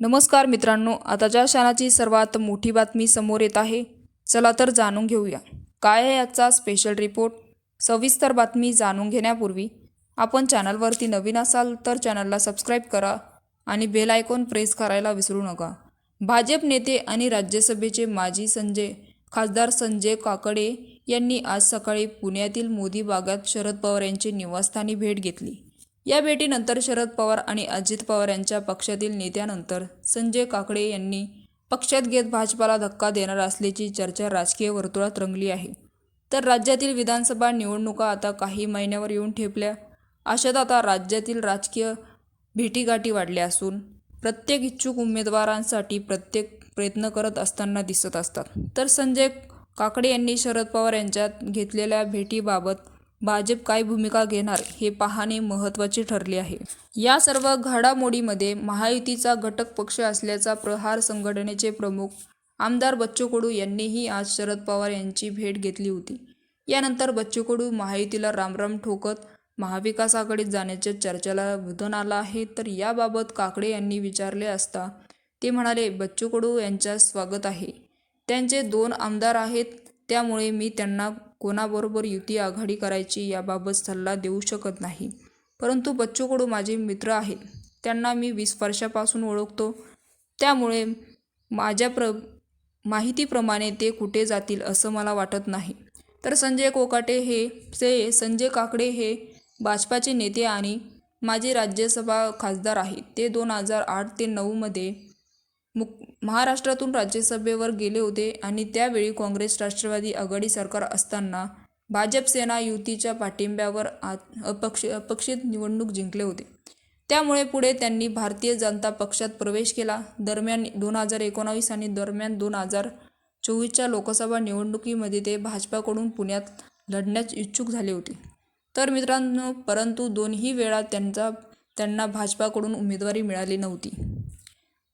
नमस्कार मित्रांनो आताच्या क्षणाची सर्वात मोठी बातमी समोर येत आहे चला तर जाणून घेऊया. काय आहे आजचा स्पेशल रिपोर्ट सविस्तर बातमी जाणून घेण्यापूर्वी आपण चॅनलवरती नवीन असाल तर चॅनलला सबस्क्राईब करा आणि बेल आयकॉन प्रेस करायला विसरू नका. भाजप नेते आणि राज्यसभेचे माजी संजय खासदार संजय काकडे यांनी आज सकाळी पुण्यातील मोदी बागात शरद पवार यांची निवासस्थानी भेट घेतली. या भेटीनंतर शरद पवार आणि अजित पवार यांच्या पक्षातील नेत्यानंतर संजय काकडे यांनी पक्षात घेत भाजपाला धक्का देणार असल्याची चर्चा राजकीय वर्तुळात रंगली आहे. तर राज्यातील विधानसभा निवडणुका आता काही महिन्यावर येऊन ठेपल्या. अशात आता राज्यातील राजकीय भेटीगाठी वाढल्या असून प्रत्येक इच्छुक उमेदवारांसाठी प्रत्येक प्रयत्न करत असताना दिसत असतात. तर संजय काकडे यांनी शरद पवार यांच्यात घेतलेल्या भेटीबाबत भाजप काय भूमिका घेणार हे पाहणे महत्त्वाचे ठरले आहे. या सर्व घडामोडीमध्ये महायुतीचा घटक पक्ष असल्याचा प्रहार संघटनेचे प्रमुख आमदार बच्चू कडू यांनीही आज शरद पवार यांची भेट घेतली होती. यानंतर बच्चू कडू महायुतीला रामराम ठोकत महाविकास आघाडीत जाण्याच्या चर्चेला बुधन आला आहे. तर याबाबत काकडे यांनी विचारले असता ते म्हणाले बच्चू कडू यांच्या स्वागत आहे. त्यांचे दोन आमदार आहेत. त्यामुळे मी त्यांना कोणाबरोबर युती आघाडी करायची याबाबत सल्ला देऊ शकत नाही. परंतु बच्चू कडू माझे मित्र आहेत. त्यांना मी वीस वर्षापासून ओळखतो. त्यामुळे माझ्या प्र माहितीप्रमाणे ते कुठे जातील असं मला वाटत नाही. तर संजय कोकाटे हे से संजय काकडे हे भाजपाचे नेते आणि माजी राज्यसभा खासदार आहेत. ते दोन हजार आठ ते नऊमध्ये मुक महाराष्ट्रातून राज्यसभेवर गेले होते आणि त्यावेळी काँग्रेस राष्ट्रवादी आघाडी सरकार असताना भाजप सेना युतीच्या पाठिंब्यावर आत अपक्ष अपक्षित निवडणूक जिंकले होते. त्यामुळे पुढे त्यांनी भारतीय जनता पक्षात प्रवेश केला. दरम्यान दोन हजार एकोणावीस आणि दरम्यान दोन हजार चोवीसच्या लोकसभा निवडणुकीमध्ये ते भाजपाकडून पुण्यात लढण्यास इच्छुक झाले होते. तर मित्रांनो परंतु दोन्ही वेळा त्यांचा त्यांना भाजपाकडून उमेदवारी मिळाली नव्हती.